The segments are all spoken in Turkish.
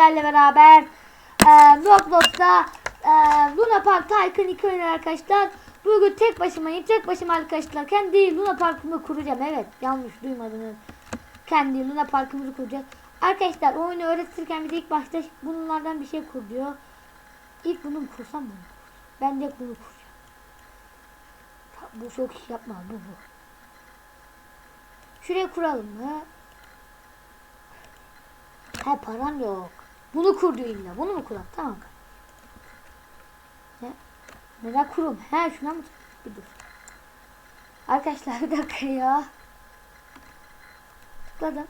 sizlerle beraber e, Roblox'ta e, Luna Park Tycoon 2 oynuyor arkadaşlar. Bugün tek başımayım. Tek başıma arkadaşlar. Kendi Luna Park'ımı kuracağım. Evet yanlış duymadınız. Kendi Luna Park'ımızı kuracağız. Arkadaşlar oyunu öğretirken bir de ilk başta bunlardan bir şey kur diyor. İlk bunu kursam mı? Ben de bunu kuracağım. Bu çok iş yapma bu bu. Şuraya kuralım mı? He param yok. Bunu kur diyor illa. Bunu mu kuralım? Tamam. Ne? Neden kurum? He şuna mı? Bir dur. Arkadaşlar bir dakika ya. Tıkladım.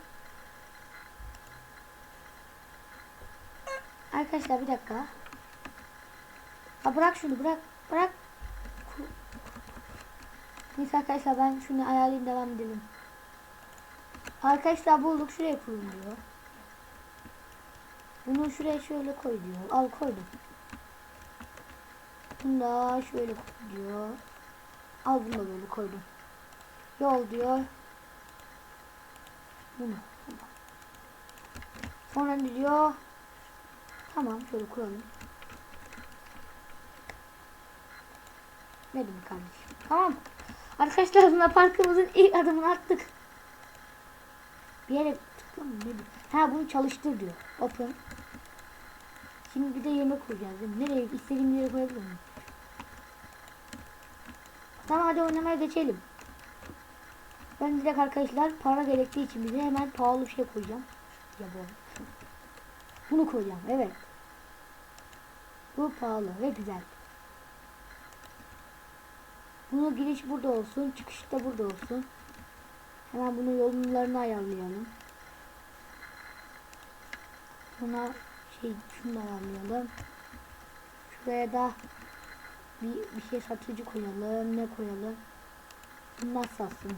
Arkadaşlar bir dakika. Ha bırak şunu bırak. Bırak. Neyse arkadaşlar ben şunu ayarlayayım devam edelim. Arkadaşlar bulduk şuraya kurun diyor. Bunu şuraya şöyle koy diyor. Al koydum. Bunu da şöyle koy diyor. Al bunu da böyle koydum. Yol diyor. Bunu. Sonra diyor? Tamam şöyle koyalım. Ne demek kardeşim? Tamam. Arkadaşlar Luna Parkımızın ilk adımını attık. Bir yere tıkla mı? Ne diyor? Ha bunu çalıştır diyor. Open. Şimdi bir de yemek koyacağız? Nereye? İstediğim yere koyabilir miyim? Tamam hadi oynamaya geçelim. Ben direkt arkadaşlar para gerektiği için bize hemen pahalı bir şey koyacağım. Ya bu. Bunu koyacağım. Evet. Bu pahalı ve güzel. Bunun giriş burada olsun. Çıkış da burada olsun. Hemen bunun yollarını ayarlayalım. Buna şey şunu da ayarlayalım. Şuraya da bir, bir şey satıcı koyalım. Ne koyalım? Bunlar satsın.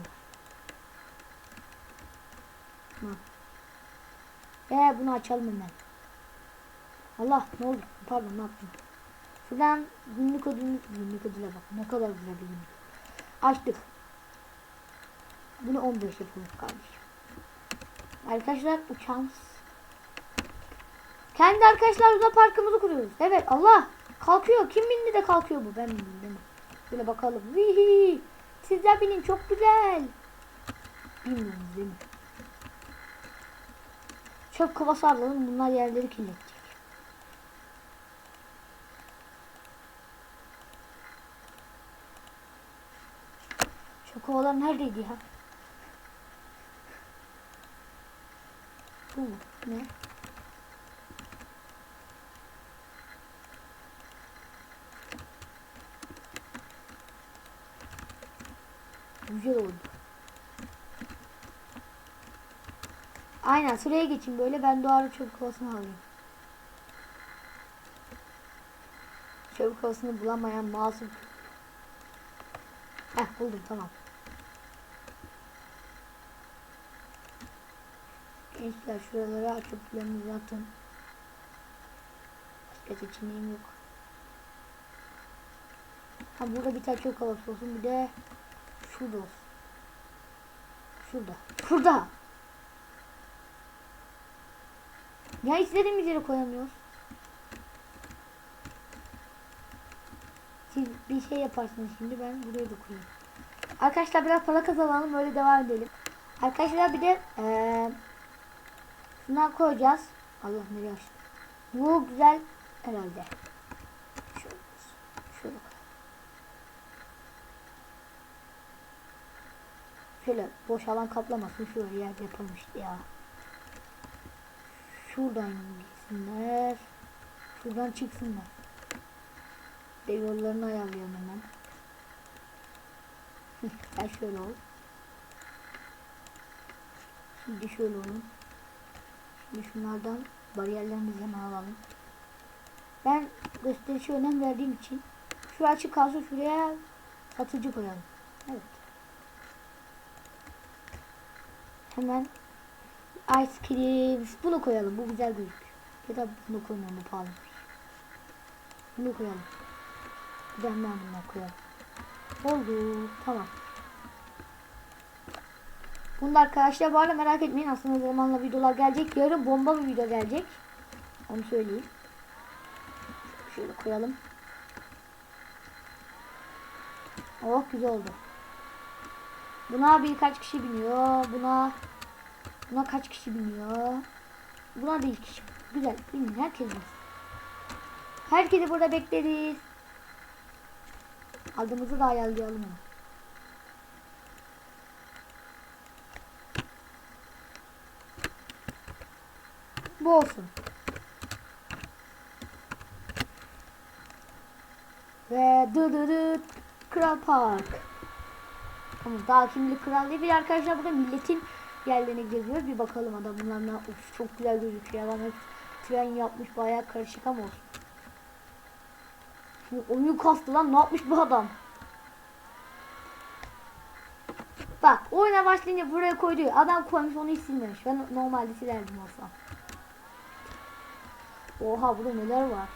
Tamam. Ee bunu açalım hemen. Allah ne oldu? Pardon ne yaptım? Şuradan günlük ödülümüz günlük ödüle bak. Ne kadar güzel bir günlük. Açtık. Bunu 15 yapalım kardeşim. Arkadaşlar uçağımız. Kendi arkadaşlar Luna Parkımızı kuruyoruz. Evet Allah. Kalkıyor. Kim bindi de kalkıyor bu? Ben bindim? Şöyle bakalım. Vihi. Siz de binin. Çok güzel. Bilmiyorsunuz değil mi? Çöp kovası alalım. Bunlar yerleri kirletecek. Çöp kovalar neredeydi ya? Bu? Ne? Güzel oldu. Aynen sıraya geçin böyle ben doğru çöp kovasını alayım. Çöp kovasını bulamayan masum. Heh buldum tamam. Gençler şuralara çöplerinizi atın. Başka seçeneğim yok. Ha burada bir tane çöp kovası olsun bir de şurada olsun. Şurada. Şurada. Ya istediğimiz yere koyamıyoruz. Siz bir şey yaparsınız şimdi ben buraya da koyayım. Arkadaşlar biraz para kazanalım öyle devam edelim. Arkadaşlar bir de eee şundan koyacağız. Allah nereye açtı? Bu güzel herhalde. Şöyle. Şöyle. Şöyle boş alan kaplamasın. Şöyle yer yapılmıştı ya. Şuradan gitsinler. Şuradan çıksınlar. De yollarını ayarlayalım hemen. Sen şöyle ol. Şimdi şöyle olun. Şimdi şunlardan bariyerlerimizi hemen alalım. Ben gösterişe önem verdiğim için şu açık kalsın şuraya satıcı koyalım. Evet. Hemen ice cream bunu koyalım. Bu güzel gözüküyor. Ya da bunu koymayalım. Bu pahalı. Bunu koyalım. Bir de hemen bundan koyalım. Oldu. Tamam. Bunda arkadaşlar bu arada merak etmeyin aslında zamanla videolar gelecek. Yarın bomba bir video gelecek. Onu söyleyeyim. Şöyle koyalım. Oh güzel oldu. Buna birkaç kişi biniyor. Buna buna kaç kişi biniyor? Buna bir kişi. Güzel. Binin herkes binsin. Herkesi burada bekleriz. Adımızı da ayarlayalım. Bu olsun. Ve dı dı dı Kral Park. Ama daha kimlik kral değil. Bir arkadaşlar burada milletin yerlerine geziyoruz. Bir bakalım adamlar ne yapmış. Çok güzel gözüküyor. Adam hep tren yapmış. Bayağı karışık ama olsun. Şimdi oyun kastı lan. Ne yapmış bu adam? Bak oyuna başlayınca buraya koydu. Adam koymuş onu hiç silmemiş. Ben normalde silerdim olsam. Oha burada neler var.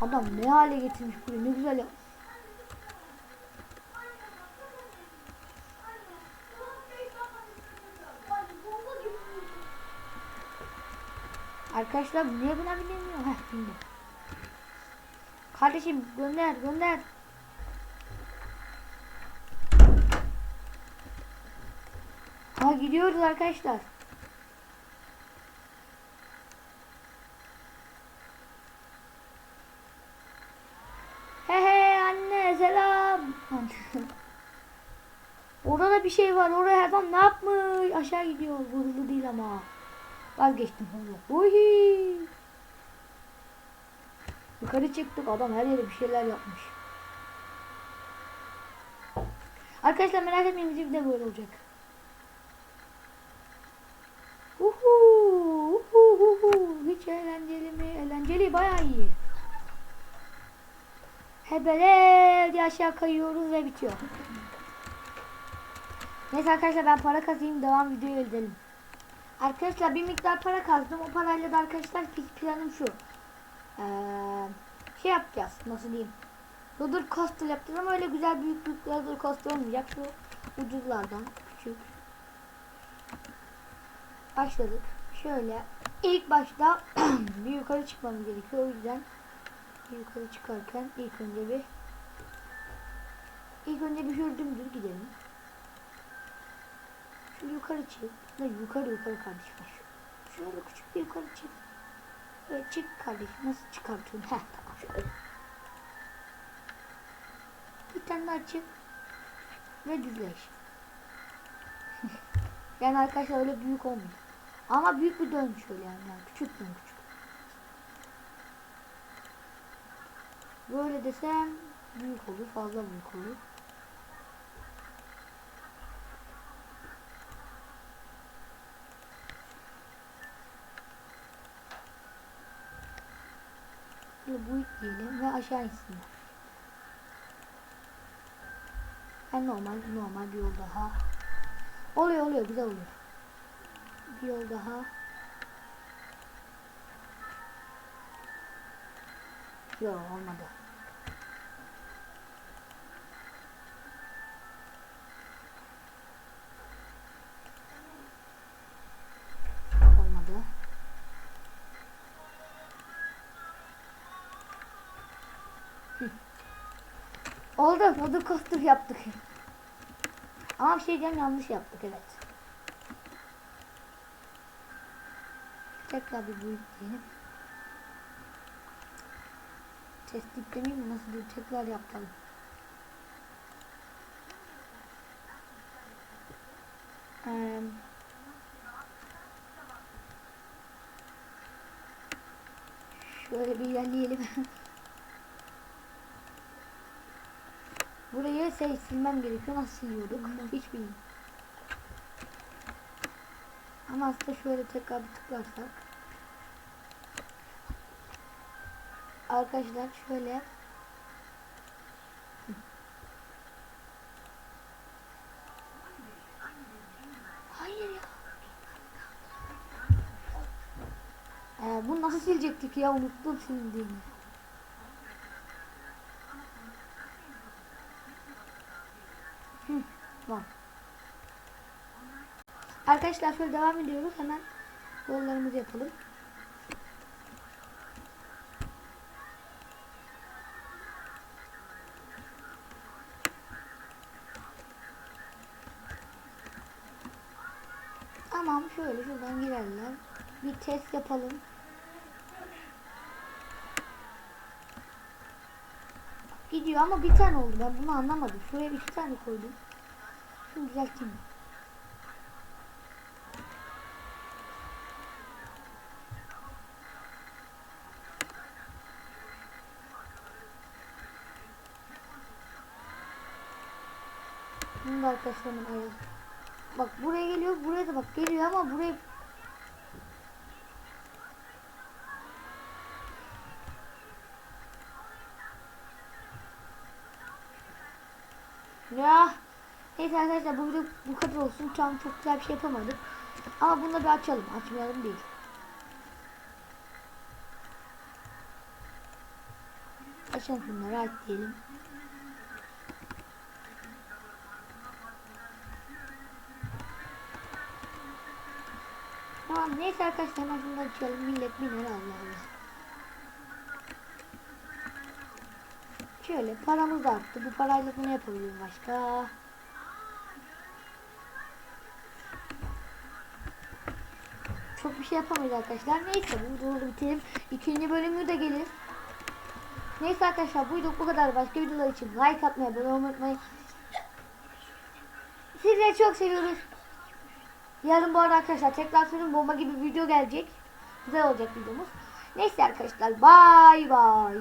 Adam ne hale getirmiş burayı ne güzel yapmış. Arkadaşlar niye buna binemiyor? Heh bindi. Kardeşim gönder gönder. Ha gidiyoruz arkadaşlar. He he anne selam. Orada da bir şey var. Oraya adam ne yapmış? Aşağı gidiyor. Hızlı değil ama. Vazgeçtim hızlı. Uhi. Yukarı çıktık. Adam her yere bir şeyler yapmış. Arkadaşlar merak etmeyin bizim de böyle olacak. Uhu, uhu, uhu. Hiç eğlenceli mi? Eğlenceli bayağı iyi. Hebele diye aşağı kayıyoruz ve bitiyor. Neyse arkadaşlar ben para kazayım devam videoya edelim. Arkadaşlar bir miktar para kazdım. O parayla da arkadaşlar pl- planım şu. Ee, şey yapacağız. Nasıl diyeyim? Roller coaster yapacağız ama öyle güzel büyük büyük roller coaster olmayacak. Şu ucuzlardan küçük. Başladık. Şöyle ilk başta bir yukarı çıkmam gerekiyor. O yüzden yukarı çıkarken ilk önce bir ilk önce bir şöyle dümdüz gidelim. Şu yukarı çık. Ne yukarı yukarı kardeşim. Şöyle küçük bir yukarı çık. Böyle çık kardeşim. Nasıl çıkartıyorsun? Heh tamam şöyle. Bir tane daha çık. Ve düzleş. yani arkadaşlar öyle büyük olmuyor. Ama büyük bir dön şöyle yani. yani küçük dön küçük. Böyle desem büyük olur. Fazla büyük olur. Böyle bu diyelim ve aşağı insinler. Ben normal normal bir yol daha. Oluyor oluyor güzel oluyor. Bir yol daha. Yok. Olmadı. Oldu. Coaster yaptık. Ama bir şey diyeceğim yanlış yaptık evet. Tekrar bir büyük diyelim. Tespit demeyeyim? Nasıl diyeyim? Tekrar yapalım. Ee, şöyle bir ilerleyelim. Burayı şey silmem gerekiyor. Nasıl siliyorduk? Hiç bilmiyorum. Ama aslında şöyle tekrar bir tıklarsak. Arkadaşlar şöyle. Hayır ya. Ee, bunu nasıl silecektik ya? Unuttum sildiğini. Hı, bak. Arkadaşlar şöyle devam ediyoruz. Hemen yollarımızı yapalım. Tamam şöyle şuradan girerler. Bir test yapalım. Gidiyor ama bir tane oldu. Ben bunu anlamadım. Şuraya iki tane koydum. Şunu düzelteyim. Arkadaşlarım ayırdım. Bak buraya geliyor, buraya da bak geliyor ama buraya Ya neyse arkadaşlar bu video bu kadar olsun. Şu an çok güzel bir şey yapamadık. Ama bunu da bir açalım. Açmayalım değil. Açalım bunları aç diyelim. Tamam neyse arkadaşlar hemen şunu açalım. Millet biner Allah Allah. Şöyle paramız da arttı. Bu parayla bunu yapabilirim başka. Çok bir şey yapamayız arkadaşlar. Neyse bu videoyu bitirelim. İkinci bölümü de gelir. Neyse arkadaşlar bu video bu kadar. Başka videolar için like atmayı, abone olmayı unutmayın. Sizleri çok seviyoruz. Yarın bu arada arkadaşlar tekrar söylüyorum bomba gibi bir video gelecek. Güzel olacak videomuz. Neyse arkadaşlar bay bay.